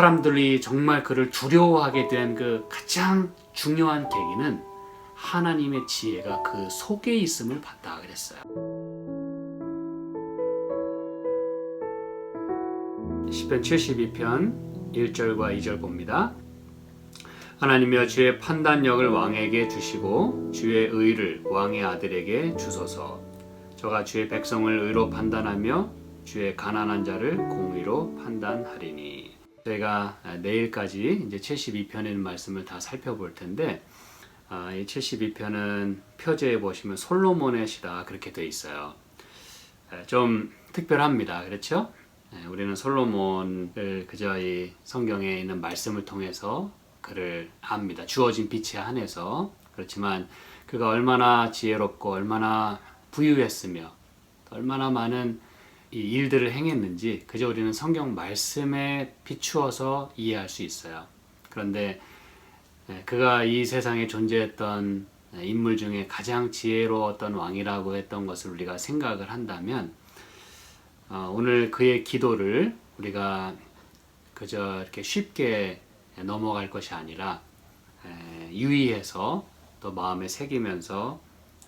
사람들이 정말 그를 두려워하게 된 그 가장 중요한 계기는 하나님의 지혜가 그 속에 있음을 봤다 그랬어요. 시편 72편 1절과 2절 봅니다. 하나님여 주의 판단력을 왕에게 주시고 주의 의를 왕의 아들에게 주소서. 저가 주의 백성을 의로 판단하며 주의 가난한 자를 공의로 판단하리니. 저희가 내일까지 이제 72편의 말씀을 다 살펴볼 텐데 아, 이 72편은 표제에 보시면 솔로몬의 시다 그렇게 돼 있어요. 에, 좀 특별합니다. 그렇죠? 에, 우리는 솔로몬을 그저 이 성경에 있는 말씀을 통해서 그를 압니다. 주어진 빛에 한해서 그렇지만 그가 얼마나 지혜롭고 얼마나 부유했으며 얼마나 많은 이 일들을 행했는지 그저 우리는 성경 말씀에 비추어서 이해할 수 있어요. 그런데 예, 그가 이 세상에 존재했던 인물 중에 가장 지혜로웠던 왕이라고 했던 것을 우리가 생각을 한다면 어, 오늘 그의 기도를 우리가 그저 이렇게 쉽게 넘어갈 것이 아니라 에, 유의해서 또 마음에 새기면서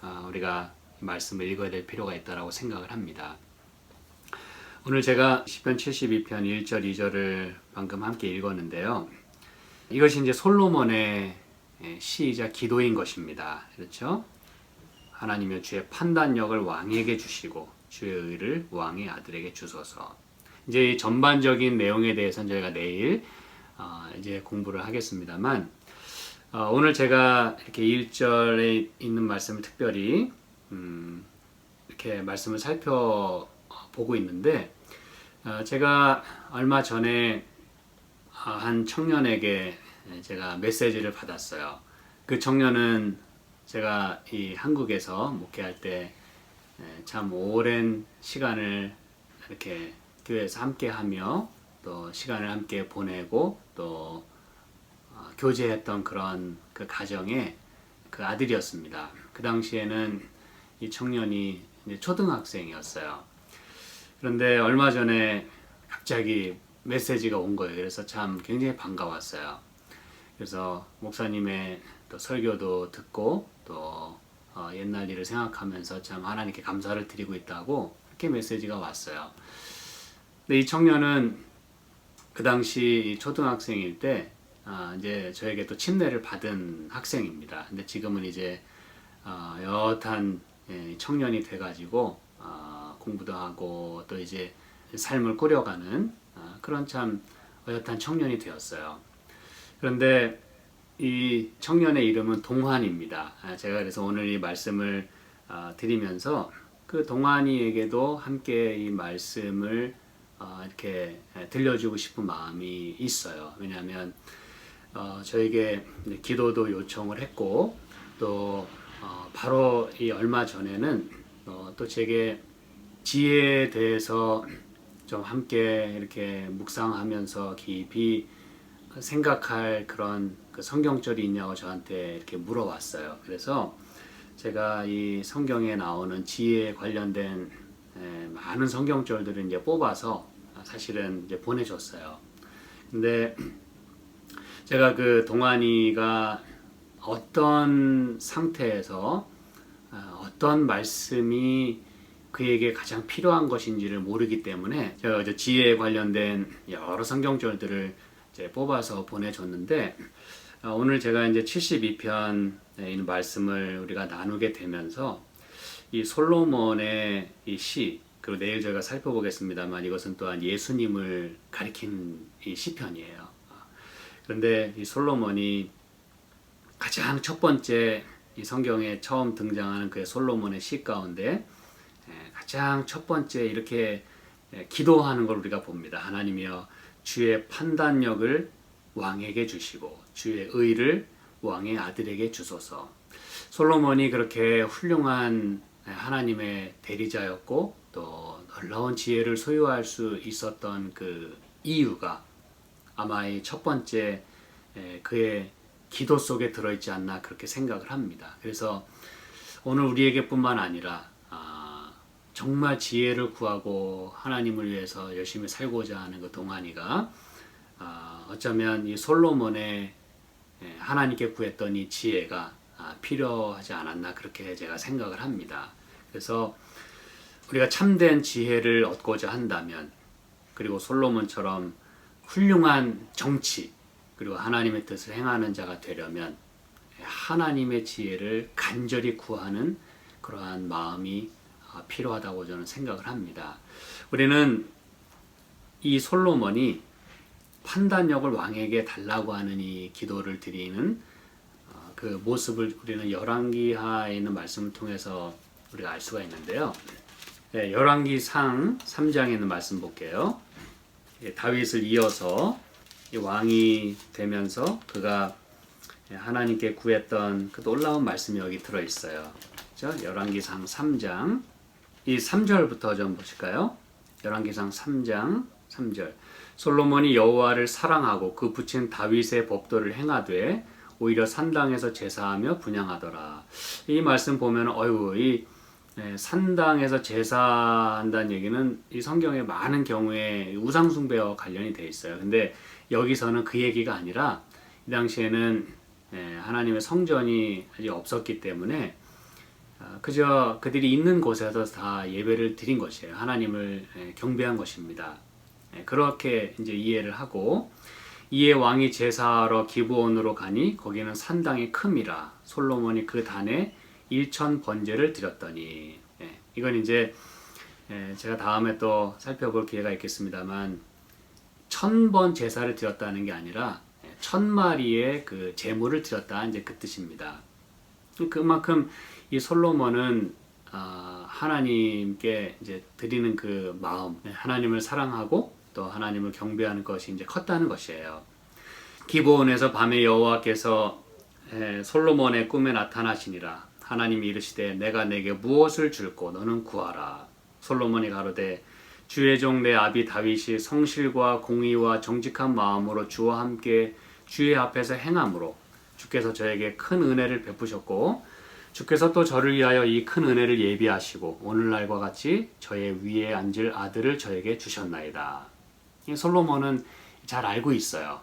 어, 우리가 이 말씀을 읽어야 될 필요가 있다라고 생각을 합니다. 오늘 제가 10편 72편 1절 2절을 방금 함께 읽었는데요. 이것이 이제 솔로몬의 예, 시이자 기도인 것입니다. 그렇죠? 하나님의 주의 판단력을 왕에게 주시고 주의 의를 왕의 아들에게 주소서. 이제 이 전반적인 내용에 대해서는 저희가 내일 어, 이제 공부를 하겠습니다만 어, 오늘 제가 이렇게 1절에 있는 말씀을 특별히 음, 이렇게 말씀을 살펴 보고 있는데 어, 제가 얼마 전에 아, 한 청년에게 제가 메시지를 받았어요. 그 청년은 제가 이 한국에서 목회할 때 참 오랜 시간을 이렇게 교회에서 함께 하며 또 시간을 함께 보내고 또 어, 교제했던 그런 그 가정의 그 아들이었습니다. 그 당시에는 이 청년이 초등학생이었어요. 그런데 얼마 전에 갑자기 메시지가 온 거예요. 그래서 참 굉장히 반가웠어요. 그래서 목사님의 또 설교도 듣고 또 어, 옛날 일을 생각하면서 참 하나님께 감사를 드리고 있다고 이렇게 메시지가 왔어요. 근데 이 청년은 그 당시 초등학생일 때 아, 이제 저에게 또 침례를 받은 학생입니다. 근데 지금은 이제 어, 여탄 예, 청년이 돼가지고 어, 공부도 하고 또 이제 삶을 꾸려가는 어, 그런 참 어엿한 청년이 되었어요. 그런데 이 청년의 이름은 동환입니다. 아, 제가 그래서 오늘 이 말씀을 아, 드리면서 그 동환이에게도 함께 이 말씀을 어, 이렇게 들려주고 싶은 마음이 있어요. 왜냐하면 어, 저에게 기도도 요청을 했고 또 어, 바로 이 얼마 전에는 또 제게 지혜에 대해서 좀 함께 이렇게 묵상하면서 깊이 생각할 그런 그 성경절이 있냐고 저한테 이렇게 물어봤어요. 그래서 제가 이 성경에 나오는 지혜에 관련된 많은 성경절들을 이제 뽑아서 사실은 이제 보내줬어요. 근데 제가 그 동환이가 어떤 상태에서 어떤 말씀이 그에게 가장 필요한 것인지를 모르기 때문에 제가 지혜에 관련된 여러 성경절들을 이제 뽑아서 보내줬는데 어, 오늘 제가 이제 72편에 있는 말씀을 우리가 나누게 되면서 이 솔로몬의 이 시, 그리고 내일 저희가 살펴보겠습니다만 이것은 또한 예수님을 가리킨 이 시편이에요. 그런데 이 솔로몬이 가장 첫 번째 이 성경에 처음 등장하는 그의 솔로몬의 시 가운데 가장 첫 번째 이렇게 기도하는 걸 우리가 봅니다. 하나님이여 주의 판단력을 왕에게 주시고 주의 의를 왕의 아들에게 주소서. 솔로몬이 그렇게 훌륭한 하나님의 대리자였고 또 놀라운 지혜를 소유할 수 있었던 그 이유가 아마 이 첫 번째 그의 기도 속에 들어있지 않나 그렇게 생각을 합니다. 그래서 오늘 우리에게뿐만 아니라 아, 정말 지혜를 구하고 하나님을 위해서 열심히 살고자 하는 그 동안이가 아, 어쩌면 이 솔로몬의 예, 하나님께 구했던 이 지혜가 아, 필요하지 않았나 그렇게 제가 생각을 합니다. 그래서 우리가 참된 지혜를 얻고자 한다면 그리고 솔로몬처럼 훌륭한 정치 그리고 하나님의 뜻을 행하는 자가 되려면 하나님의 지혜를 간절히 구하는 그러한 마음이 아, 필요하다고 저는 생각을 합니다. 우리는 이 솔로몬이 판단력을 왕에게 달라고 하는 이 기도를 드리는 어, 그 모습을 우리는 열왕기하에 있는 말씀을 통해서 우리가 알 수가 있는데요. 네, 열왕기상 3장에 있는 말씀 볼게요. 예, 다윗을 이어서 이 왕이 되면서 그가 하나님께 구했던 그 놀라운 말씀이 여기 들어 있어요. 열왕기상 3장 이 3절부터 좀 보실까요? 열왕기상 3장 3절 솔로몬이 여호와를 사랑하고 그 붙인 다윗의 법도를 행하되 오히려 산당에서 제사하며 분양하더라. 이 말씀 보면 어유 이 예, 산당에서 제사한다는 얘기는 이 성경에 많은 경우에 우상 숭배와 관련이 돼 있어요. 근데 여기서는 그 얘기가 아니라 이 당시에는 예, 하나님의 성전이 아직 없었기 때문에 아, 그저 그들이 있는 곳에서 다 예배를 드린 것이에요. 하나님을 예, 경배한 것입니다. 예, 그렇게 이제 이해를 하고 이에 왕이 제사하러 기브온으로 가니 거기는 산당이 큼이라 솔로몬이 그 단에 일천 번제를 드렸더니 예, 이건 이제 예, 제가 다음에 또 살펴볼 기회가 있겠습니다만 천 번 제사를 드렸다는 게 아니라 예, 천 마리의 그 제물을 드렸다 이제 그 뜻입니다. 그만큼 이 솔로몬은 아, 하나님께 이제 드리는 그 마음, 예, 하나님을 사랑하고 또 하나님을 경배하는 것이 이제 컸다는 것이에요. 기브온에서 밤에 여호와께서 예, 솔로몬의 꿈에 나타나시니라 하나님이 이르시되 내가 내게 무엇을 줄고 너는 구하라. 솔로몬이 가로되 주의 종 내 아비 다윗이 성실과 공의와 정직한 마음으로 주와 함께 주의 앞에서 행함으로 주께서 저에게 큰 은혜를 베푸셨고 주께서 또 저를 위하여 이 큰 은혜를 예비하시고 오늘날과 같이 저의 위에 앉을 아들을 저에게 주셨나이다. 솔로몬은 잘 알고 있어요.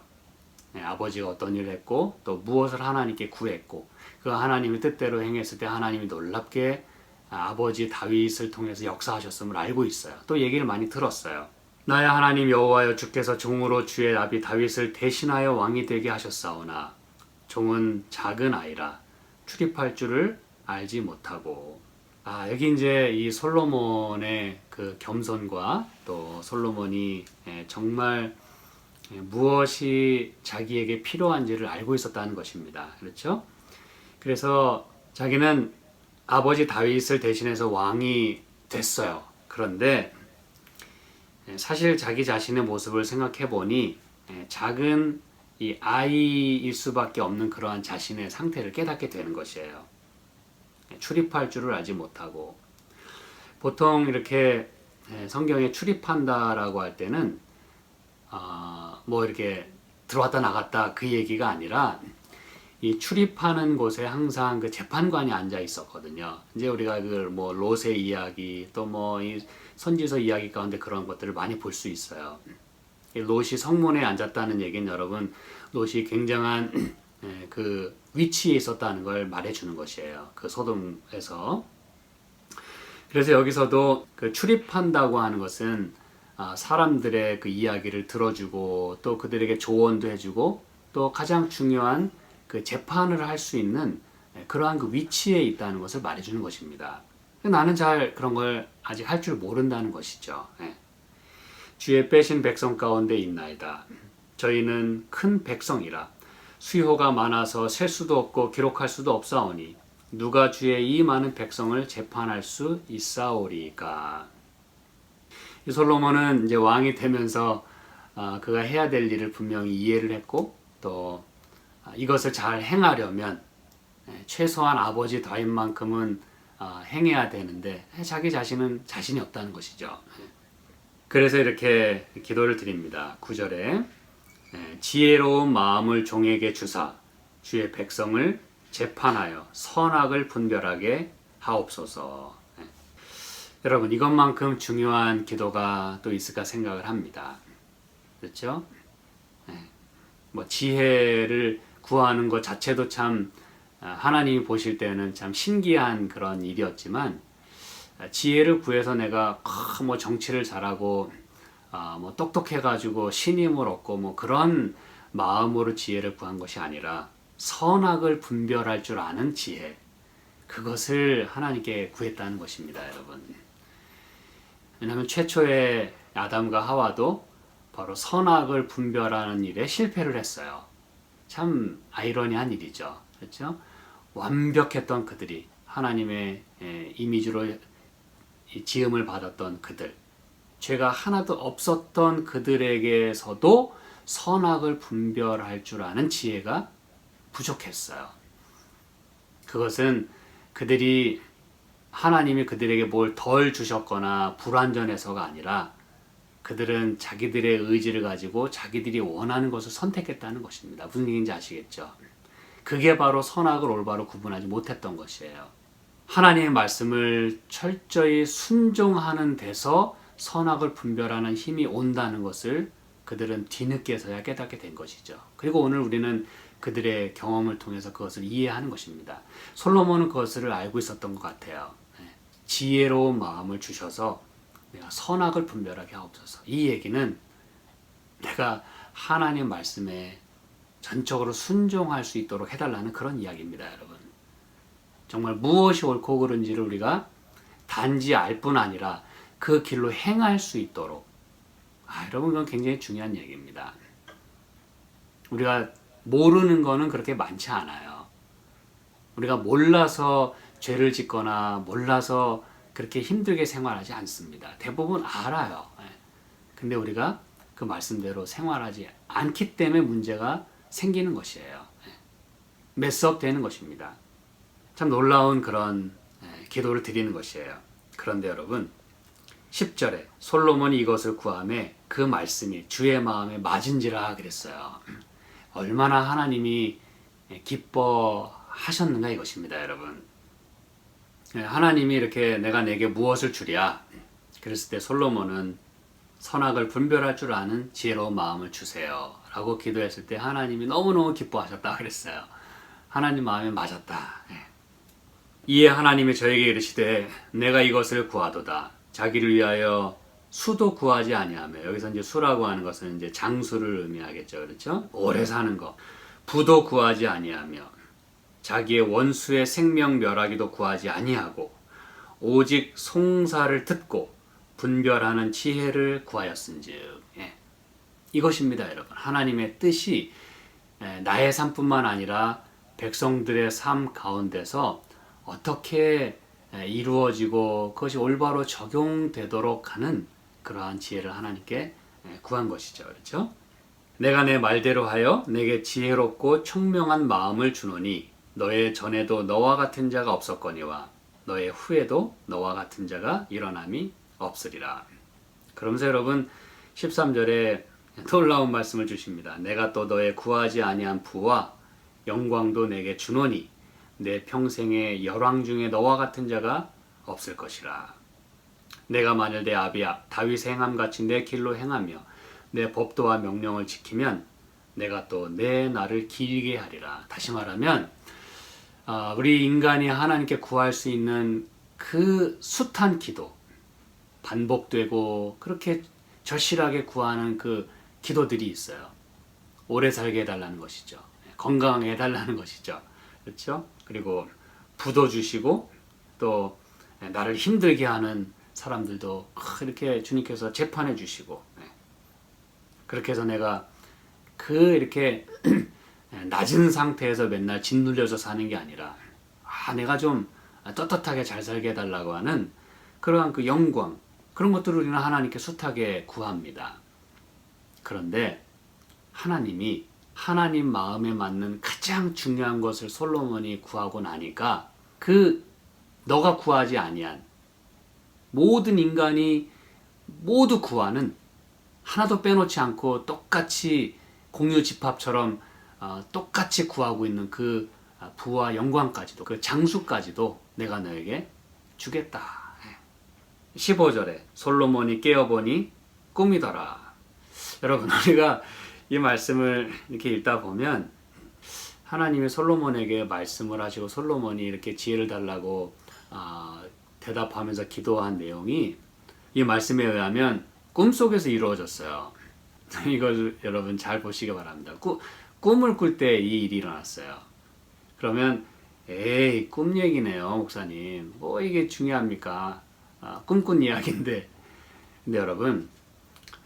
네, 아버지가 어떤 일을 했고 또 무엇을 하나님께 구했고 그 하나님의 뜻대로 행했을 때 하나님이 놀랍게 아버지 다윗을 통해서 역사하셨음을 알고 있어요. 또 얘기를 많이 들었어요. 나의 하나님 여호와여 주께서 종으로 주의 아비 다윗을 대신하여 왕이 되게 하셨사오나 종은 작은 아이라 출입할 줄을 알지 못하고 아 여기 이제 이 솔로몬의 그 겸손과 또 솔로몬이 예, 정말 예, 무엇이 자기에게 필요한지를 알고 있었다는 것입니다. 그렇죠? 그래서 자기는 아버지 다윗을 대신해서 왕이 됐어요. 그런데 예, 사실 자기 자신의 모습을 생각해 보니 예, 작은 이 아이일 수밖에 없는 그러한 자신의 상태를 깨닫게 되는 것이에요. 예, 출입할 줄을 알지 못하고 보통 이렇게 성경에 출입한다라고 할 때는 어, 뭐 이렇게 들어왔다 나갔다 그 얘기가 아니라 이 출입하는 곳에 항상 그 재판관이 앉아 있었거든요. 이제 우리가 그뭐 롯의 이야기 또 뭐 이 선지서 이야기 가운데 그런 것들을 많이 볼 수 있어요. 롯이 성문에 앉았다는 얘기는 여러분 롯이 굉장한 예, 그 위치에 있었다는 걸 말해주는 것이에요. 그 소돔에서. 그래서 여기서도 그 출입한다고 하는 것은 아, 사람들의 그 이야기를 들어주고 또 그들에게 조언도 해주고 또 가장 중요한 그 재판을 할 수 있는 그러한 그 위치에 있다는 것을 말해주는 것입니다. 나는 잘 그런 걸 아직 할 줄 모른다는 것이죠. 예. 주의 빼신 백성 가운데 있나이다. 저희는 큰 백성이라 수요가 많아서 셀 수도 없고 기록할 수도 없사오니 누가 주의 이 많은 백성을 재판할 수 있사오리까. 이 솔로몬은 이제 왕이 되면서 어, 그가 해야 될 일을 분명히 이해를 했고 또 아, 이것을 잘 행하려면 예, 최소한 아버지 다윗만큼은 아, 행해야 되는데 예, 자기 자신은 자신이 없다는 것이죠. 예. 그래서 이렇게 기도를 드립니다. 9절에 지혜로운 마음을 종에게 주사 주의 백성을 재판하여 선악을 분별하게 하옵소서. 여러분 이것만큼 중요한 기도가 또 있을까 생각을 합니다. 그렇죠? 뭐 지혜를 구하는 것 자체도 참 아, 하나님이 보실 때는 참 신기한 그런 일이었지만 아, 지혜를 구해서 내가 아, 뭐 정치를 잘하고 아, 뭐 똑똑해가지고 신임을 얻고 뭐 그런 마음으로 지혜를 구한 것이 아니라 선악을 분별할 줄 아는 지혜 그것을 하나님께 구했다는 것입니다, 여러분. 왜냐하면 최초의 아담과 하와도 바로 선악을 분별하는 일에 실패를 했어요. 참 아이러니한 일이죠. 그렇죠? 완벽했던 그들이 하나님의 예, 이미지로 이 지음을 받았던 그들, 죄가 하나도 없었던 그들에게서도 선악을 분별할 줄 아는 지혜가 부족했어요. 그것은 그들이 하나님이 그들에게 뭘 덜 주셨거나 불완전해서가 아니라 그들은 자기들의 의지를 가지고 자기들이 원하는 것을 선택했다는 것입니다. 무슨 얘기인지 아시겠죠? 그게 바로 선악을 올바로 구분하지 못했던 것이에요. 하나님의 말씀을 철저히 순종하는 데서 선악을 분별하는 힘이 온다는 것을 그들은 뒤늦게서야 깨닫게 된 것이죠. 그리고 오늘 우리는 그들의 경험을 통해서 그것을 이해하는 것입니다. 솔로몬은 그것을 알고 있었던 것 같아요. 네. 지혜로운 마음을 주셔서 내가 선악을 분별하게 하옵소서. 이 얘기는 내가 하나님 말씀에 전적으로 순종할 수 있도록 해달라는 그런 이야기입니다, 여러분. 정말 무엇이 옳고 그른지를 우리가 단지 알 뿐 아니라 그 길로 행할 수 있도록. 아, 여러분, 그건 굉장히 중요한 얘기입니다. 우리가 모르는 거는 그렇게 많지 않아요. 우리가 몰라서 죄를 짓거나 몰라서 그렇게 힘들게 생활하지 않습니다. 대부분 알아요. 예. 근데 우리가 그 말씀대로 생활하지 않기 때문에 문제가 생기는 것이에요. 예. 메스업 되는 것입니다. 참 놀라운 그런 예, 기도를 드리는 것이에요. 그런데 여러분, 10절에 솔로몬이 이것을 구함에 그 말씀이 주의 마음에 맞은지라 그랬어요. 얼마나 하나님이 기뻐하셨는가 이것입니다, 여러분. 예, 하나님이 이렇게 내가 내게 무엇을 주랴 그랬을 때 솔로몬은 선악을 분별할 줄 아는 지혜로운 마음을 주세요 라고 기도했을 때 하나님이 너무너무 기뻐하셨다 그랬어요 하나님 마음에 맞았다 예. 이에 하나님이 저에게 이르시되 내가 이것을 구하도다 자기를 위하여 수도 구하지 아니하며 여기서 이제 수라고 하는 것은 이제 장수를 의미하겠죠. 그렇죠? 오래 사는 거. 부도 구하지 아니하며 자기의 원수의 생명 멸하기도 구하지 아니하고 오직 송사를 듣고 분별하는 지혜를 구하였은즉. 예. 이것입니다 여러분. 하나님의 뜻이 예, 나의 삶뿐만 아니라 백성들의 삶 가운데서 어떻게 예, 이루어지고 그것이 올바로 적용되도록 하는 그러한 지혜를 하나님께 예, 구한 것이죠 그렇죠 내가 내 말대로 하여 내게 지혜롭고 총명한 마음을 주노니 너의 전에도 너와 같은 자가 없었거니와 너의 후에도 너와 같은 자가 일어남이 없으리라. 그러면서 여러분 13절에 놀라운 말씀을 주십니다. 내가 또 너의 구하지 아니한 부와 영광도 내게 주노니 내 평생의 열왕 중에 너와 같은 자가 없을 것이라. 내가 만일 내 아비 다윗의 행함 같이 내 길로 행하며 내 법도와 명령을 지키면 내가 또내 나를 길게 하리라. 다시 말하면 아, 우리 인간이 하나님께 구할 수 있는 그 숱한 기도, 반복되고 그렇게 절실하게 구하는 그 기도들이 있어요. 오래 살게 해달라는 것이죠. 건강하게 해달라는 것이죠. 그렇죠? 그리고 부도 주시고 또 나를 힘들게 하는 사람들도 이렇게 주님께서 재판해 주시고 네. 그렇게 해서 내가 그 이렇게 낮은 상태에서 맨날 짓눌려서 사는 게 아니라 아 내가 좀 떳떳하게 잘 살게 해달라고 하는 그러한 그 영광 그런 것들을 우리는 하나님께 숱하게 구합니다. 그런데 하나님이 하나님 마음에 맞는 가장 중요한 것을 솔로몬이 구하고 나니까 그 너가 구하지 아니한 모든 인간이 모두 구하는 하나도 빼놓지 않고 똑같이 공유 집합처럼 어, 똑같이 구하고 있는 그 아, 부와 영광까지도 그 장수까지도 내가 너에게 주겠다. 15절에 솔로몬이 깨어보니 꿈이더라. 여러분 우리가 이 말씀을 이렇게 읽다 보면 하나님이 솔로몬에게 말씀을 하시고 솔로몬이 이렇게 지혜를 달라고 아, 대답하면서 기도한 내용이 이 말씀에 의하면 꿈속에서 이루어졌어요. 이걸 여러분 잘 보시기 바랍니다. 꾸, 꿈을 꿀 때 이 일이 일어났어요. 그러면 에이 꿈 얘기네요 목사님. 뭐 이게 중요합니까? 아, 꿈꾼 이야기인데 근데 여러분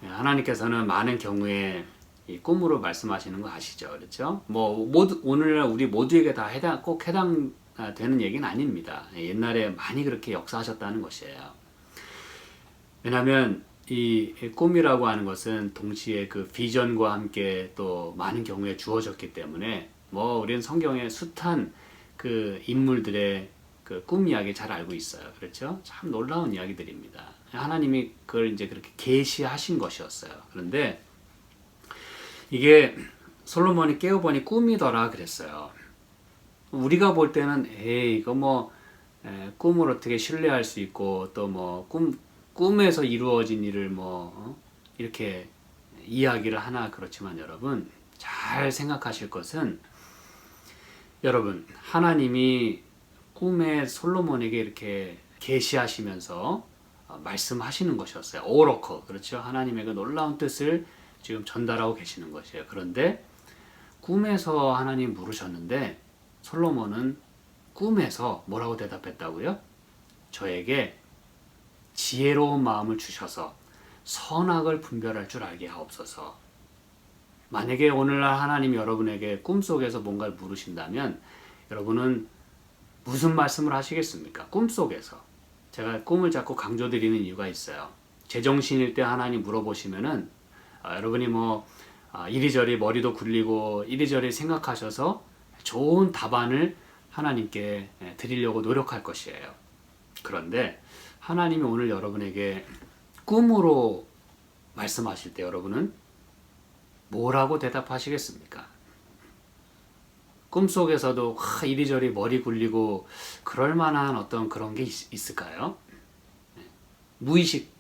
하나님께서는 많은 경우에 이 꿈으로 말씀하시는 거 아시죠? 그렇죠? 뭐 모두 오늘날 우리 모두에게 다 해당 꼭 해당 되는 얘기는 아닙니다. 옛날에 많이 그렇게 역사하셨다는 것이에요. 왜냐하면 이 꿈이라고 하는 것은 동시에 그 비전과 함께 또 많은 경우에 주어졌기 때문에 뭐 우리는 성경에 숱한 그 인물들의 그 꿈 이야기 잘 알고 있어요. 그렇죠? 참 놀라운 이야기들입니다. 하나님이 그걸 이제 그렇게 계시하신 것이었어요. 그런데 이게 솔로몬이 깨어보니 꿈이더라 그랬어요. 우리가 볼 때는 에이 이거 뭐 에, 꿈을 어떻게 신뢰할 수 있고 또 뭐 꿈 꿈에서 이루어진 일을 뭐 어? 이렇게 이야기를 하나 그렇지만 여러분 잘 생각하실 것은 여러분 하나님이 꿈에 솔로몬에게 이렇게 계시하시면서 어, 말씀하시는 것이었어요. 오로커 그렇죠. 하나님의 그 놀라운 뜻을 지금 전달하고 계시는 것이에요. 그런데 꿈에서 하나님 물으셨는데 솔로몬은 꿈에서 뭐라고 대답했다고요? 저에게 지혜로운 마음을 주셔서 선악을 분별할 줄 알게 하옵소서. 만약에 오늘날 하나님 여러분에게 꿈속에서 뭔가를 물으신다면 여러분은 무슨 말씀을 하시겠습니까? 꿈속에서. 제가 꿈을 자꾸 강조드리는 이유가 있어요. 제정신일 때 하나님 물어보시면은 아, 여러분이 뭐 아, 이리저리 머리도 굴리고 이리저리 생각하셔서 좋은 답안을 하나님께 예, 드리려고 노력할 것이에요. 그런데 하나님이 오늘 여러분에게 꿈으로 말씀하실 때 여러분은 뭐라고 대답하시겠습니까? 꿈속에서도 하, 이리저리 머리 굴리고 그럴 만한 어떤 그런 게 있, 을까요 무의식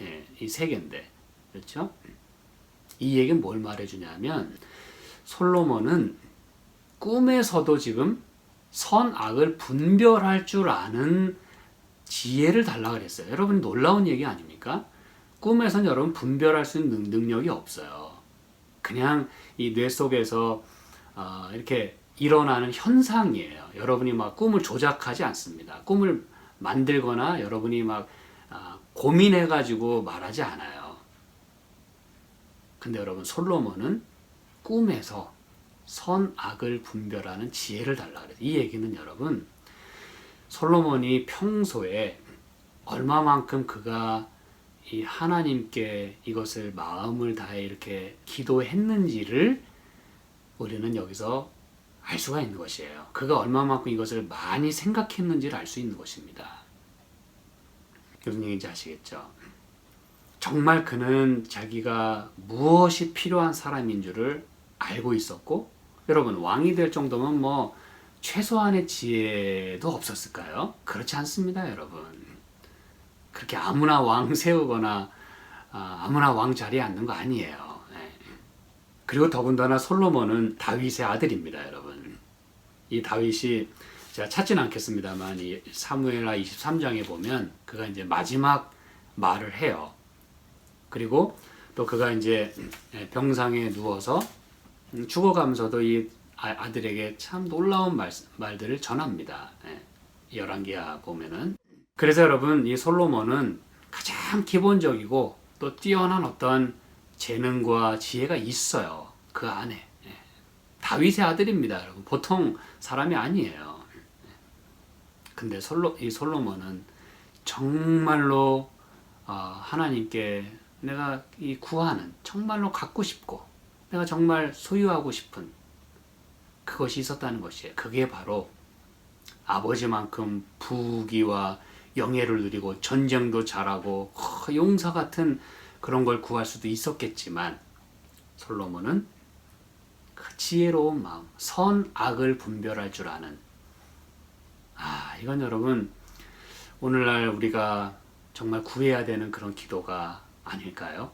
예, 이 세계인데 그렇죠? 이 얘기는 뭘 말해주냐면 솔로몬은 꿈에서도 지금 선악을 분별할 줄 아는 지혜를 달라 그랬어요. 여러분 놀라운 얘기 아닙니까? 꿈에선 여러분 분별할 수 있는 능력이 없어요. 그냥 이 뇌 속에서 어, 이렇게 일어나는 현상이에요. 여러분이 막 꿈을 조작하지 않습니다. 꿈을 만들거나 여러분이 막 어, 고민해가지고 말하지 않아요. 근데 여러분 솔로몬은 꿈에서 선악을 분별하는 지혜를 달라 그래요. 이 얘기는 여러분 솔로몬이 평소에 얼마만큼 그가 이 하나님께 이것을 마음을 다해 이렇게 기도했는지를 우리는 여기서 알 수가 있는 것이에요. 그가 얼마만큼 이것을 많이 생각했는지를 알 수 있는 것입니다. 무슨 얘기인지 아시겠죠? 정말 그는 자기가 무엇이 필요한 사람인 줄을 알고 있었고 여러분 왕이 될 정도면 뭐 최소한의 지혜도 없었을까요? 그렇지 않습니다, 여러분. 그렇게 아무나 왕 세우거나 아, 아무나 왕 자리에 앉는 거 아니에요. 네. 그리고 더군다나 솔로몬은 다윗의 아들입니다, 여러분. 이 다윗이 제가 찾지는 않겠습니다만 이 사무엘하 23장에 보면 그가 이제 마지막 말을 해요. 그리고 또 그가 이제 병상에 누워서 죽어가면서도 이 아, 아들에게 참 놀라운 말, 말들을 전합니다. 예, 열왕기야 보면은 그래서 여러분 이 솔로몬은 가장 기본적이고 또 뛰어난 어떤 재능과 지혜가 있어요. 그 안에 예. 다윗의 아들입니다, 여러분. 보통 사람이 아니에요. 예. 근데 솔로 이 솔로몬은 정말로 어, 하나님께 내가 이 구하는 정말로 갖고 싶고 내가 정말 소유하고 싶은 그것이 있었다는 것이에요. 그게 바로 아버지만큼 부귀와 영예를 누리고 전쟁도 잘하고 허, 용사 같은 그런 걸 구할 수도 있었겠지만 솔로몬은 그 지혜로운 마음, 선악을 분별할 줄 아는 아 이건 여러분 오늘날 우리가 정말 구해야 되는 그런 기도가 아닐까요?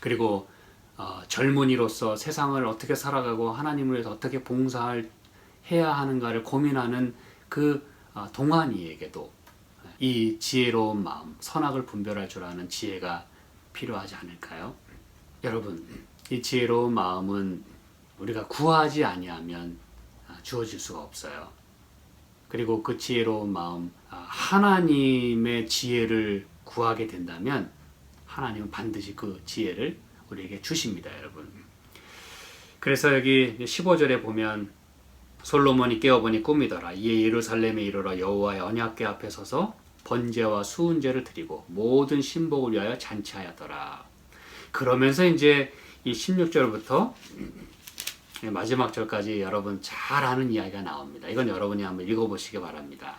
그리고 어, 젊은이로서 세상을 어떻게 살아가고 하나님을 위해서 어떻게 봉사할 해야 하는가를 고민하는 그 어, 동안이에게도 이 지혜로운 마음, 선악을 분별할 줄 아는 지혜가 필요하지 않을까요? 여러분, 이 지혜로운 마음은 우리가 구하지 아니하면 아, 주어질 수가 없어요. 그리고 그 지혜로운 마음, 아, 하나님의 지혜를 구하게 된다면 하나님은 반드시 그 지혜를 우리에게 주십니다, 여러분. 그래서 여기 15절에 보면 솔로몬이 깨어보니 꿈이더라. 이에 예루살렘에 이르러 여호와의 언약궤 앞에 서서 번제와 수은제를 드리고 모든 신복을 위하여 잔치하였더라. 그러면서 이제 이 16절부터 마지막 절까지 여러분 잘 아는 이야기가 나옵니다. 이건 여러분이 한번 읽어보시기 바랍니다.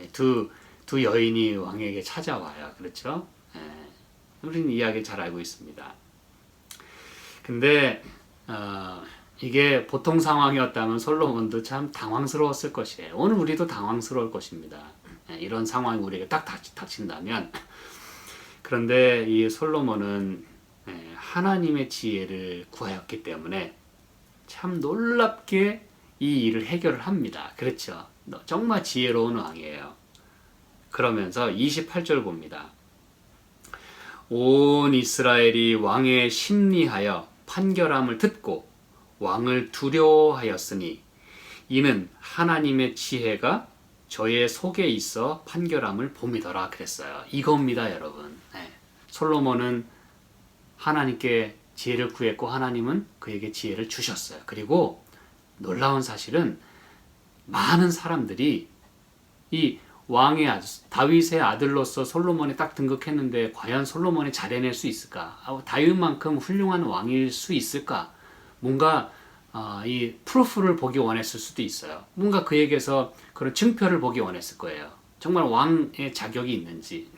예. 두, 두 여인이 왕에게 찾아와요. 그렇죠? 예. 우리는 이야기 잘 알고 있습니다. 근데 어, 이게 보통 상황이었다면 솔로몬도 참 당황스러웠을 것이에요. 오늘 우리도 당황스러울 것입니다. 예, 이런 상황이 우리에게 딱 닥친다면 그런데 이 솔로몬은 예, 하나님의 지혜를 구하였기 때문에 참 놀랍게 이 일을 해결을 합니다. 그렇죠? 정말 지혜로운 왕이에요. 그러면서 28절 봅니다. 온 이스라엘이 왕의 심리하여 판결함을 듣고 왕을 두려워하였으니 이는 하나님의 지혜가 저의 속에 있어 판결함을 봄이더라 그랬어요. 이겁니다, 여러분. 네. 솔로몬은 하나님께 지혜를 구했고 하나님은 그에게 지혜를 주셨어요. 그리고 놀라운 사실은 많은 사람들이 이 왕의 아들, 다윗의 아들로서 솔로몬이 딱 등극했는데 과연 솔로몬이 잘해낼 수 있을까? 아, 다윗만큼 훌륭한 왕일 수 있을까? 뭔가 어, 이 프루프를 보기 원했을 수도 있어요. 뭔가 그에게서 그런 증표를 보기 원했을 거예요. 정말 왕의 자격이 있는지.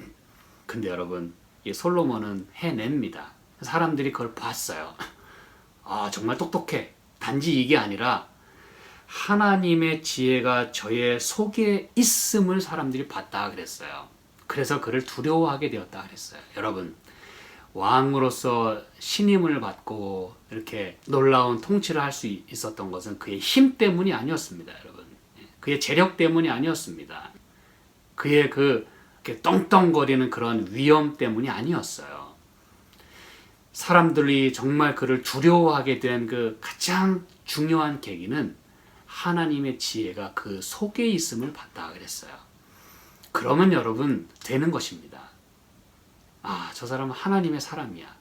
근데 여러분, 이 솔로몬은 해냅니다. 사람들이 그걸 봤어요. 아, 정말 똑똑해. 단지 이게 아니라 하나님의 지혜가 저의 속에 있음을 사람들이 봤다 그랬어요. 그래서 그를 두려워하게 되었다 그랬어요. 여러분, 왕으로서 신임을 받고 이렇게 놀라운 통치를 할 수 있었던 것은 그의 힘 때문이 아니었습니다, 여러분. 그의 재력 때문이 아니었습니다. 그의 그 떵떵거리는 그런 위험 때문이 아니었어요. 사람들이 정말 그를 두려워하게 된 그 가장 중요한 계기는 하나님의 지혜가 그 속에 있음을 봤다 그랬어요. 그러면 여러분 되는 것입니다. 아, 저 사람은 하나님의 사람이야.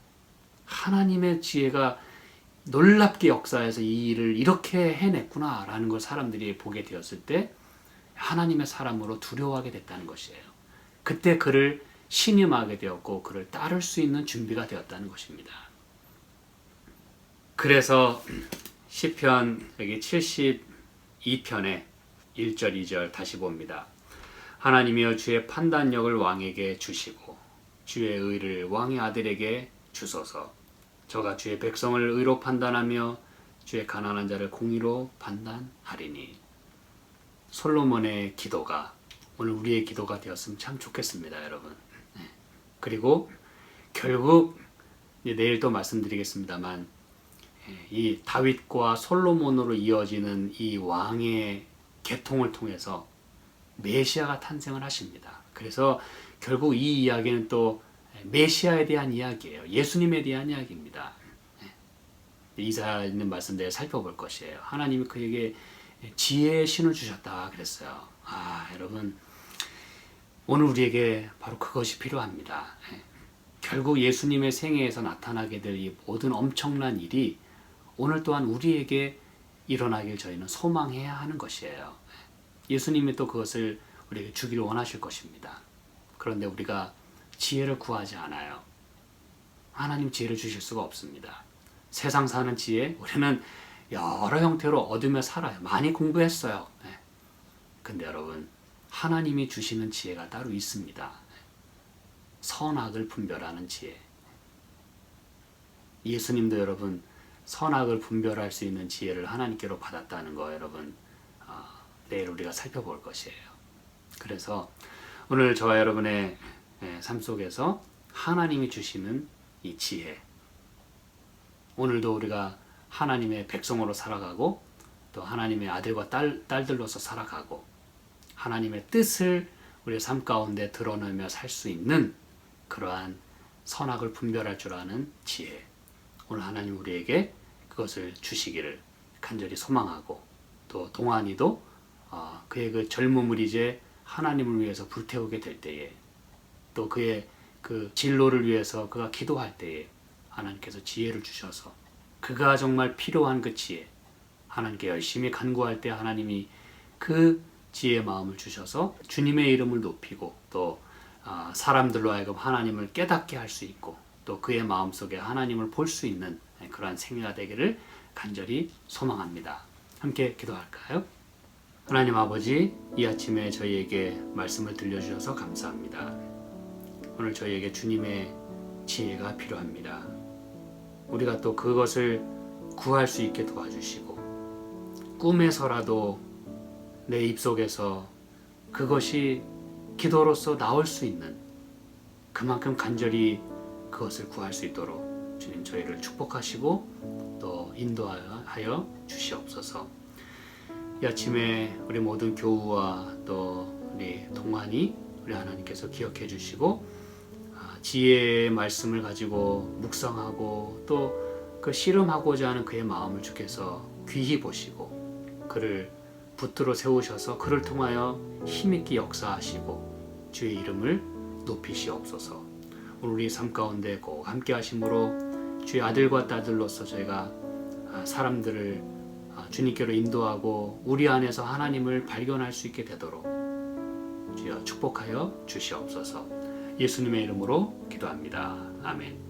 하나님의 지혜가 놀랍게 역사해서 이 일을 이렇게 해냈구나라는 걸 사람들이 보게 되었을 때 하나님의 사람으로 두려워하게 됐다는 것이에요. 그때 그를 신임하게 되었고 그를 따를 수 있는 준비가 되었다는 것입니다. 그래서 시편 여기 72편의 1절 2절 다시 봅니다. 하나님이여 주의 판단력을 왕에게 주시고 주의 의를 왕의 아들에게 주소서. 저가 주의 백성을 의로 판단하며 주의 가난한 자를 공의로 판단하리니. 솔로몬의 기도가 오늘 우리의 기도가 되었으면 참 좋겠습니다, 여러분. 네. 그리고 결국 내일 또 말씀드리겠습니다만 예, 이 다윗과 솔로몬으로 이어지는 이 왕의 계통을 통해서 메시아가 탄생을 하십니다. 그래서 결국 이 이야기는 또 메시아에 대한 이야기예요. 예수님에 대한 이야기입니다. 예. 이사 있는 말씀대로 살펴볼 것이에요. 하나님이 그에게 지혜의 신을 주셨다 그랬어요. 아, 여러분 오늘 우리에게 바로 그것이 필요합니다. 예. 결국 예수님의 생애에서 나타나게 될 이 모든 엄청난 일이 오늘 또한 우리에게 일어나길 저희는 소망해야 하는 것이에요. 예. 예수님이 또 그것을 우리에게 주기를 원하실 것입니다. 그런데 우리가 지혜를 구하지 않아요. 하나님 지혜를 주실 수가 없습니다. 세상 사는 지혜, 우리는 여러 형태로 얻으며 살아요. 많이 공부했어요. 네. 근데 여러분, 하나님이 주시는 지혜가 따로 있습니다. 선악을 분별하는 지혜. 예수님도 여러분, 선악을 분별할 수 있는 지혜를 하나님께로 받았다는 거 여러분, 어, 내일 우리가 살펴볼 것이에요. 그래서 오늘 저와 여러분의 예, 삶 속에서 하나님이 주시는 이 지혜, 오늘도 우리가 하나님의 백성으로 살아가고 또 하나님의 아들과 딸, 딸들로서 살아가고 하나님의 뜻을 우리의 삶 가운데 드러내며 살 수 있는 그러한 선악을 분별할 줄 아는 지혜. 오늘 하나님 우리에게 그것을 주시기를 간절히 소망하고 또 동안이도 어, 그의 그 젊음을 이제 하나님을 위해서 불태우게 될 때에 또 그의 그 진로를 위해서 그가 기도할 때에 하나님께서 지혜를 주셔서 그가 정말 필요한 그 지혜 하나님께 열심히 간구할 때 하나님이 그 지혜의 마음을 주셔서 주님의 이름을 높이고 또 아, 사람들로 하여금 하나님을 깨닫게 할 수 있고 또 그의 마음속에 하나님을 볼 수 있는 그러한 생애가 되기를 간절히 소망합니다. 함께 기도할까요? 하나님 아버지, 이 아침에 저희에게 말씀을 들려주셔서 감사합니다. 오늘 저희에게 주님의 지혜가 필요합니다. 우리가 또 그것을 구할 수 있게 도와주시고, 꿈에서라도 내 입속에서 그것이 기도로서 나올 수 있는 그만큼 간절히 그것을 구할 수 있도록 주님 저희를 축복하시고 또 인도하여 주시옵소서. 이 아침에 우리 모든 교우와 또 우리 동안이 우리 하나님께서 기억해 주시고 아, 지혜의 말씀을 가지고 묵상하고 또 그 실험하고자 하는 그의 마음을 주께서 귀히 보시고 그를 붙들어 세우셔서 그를 통하여 힘있게 역사하시고 주의 이름을 높이시옵소서. 우리 삶 가운데 꼭 함께 하심으로 주의 아들과 딸들로서 저희가 아, 사람들을 아, 주님께로 인도하고 우리 안에서 하나님을 발견할 수 있게 되도록 주여 축복하여 주시옵소서. 예수님의 이름으로 기도합니다. 아멘.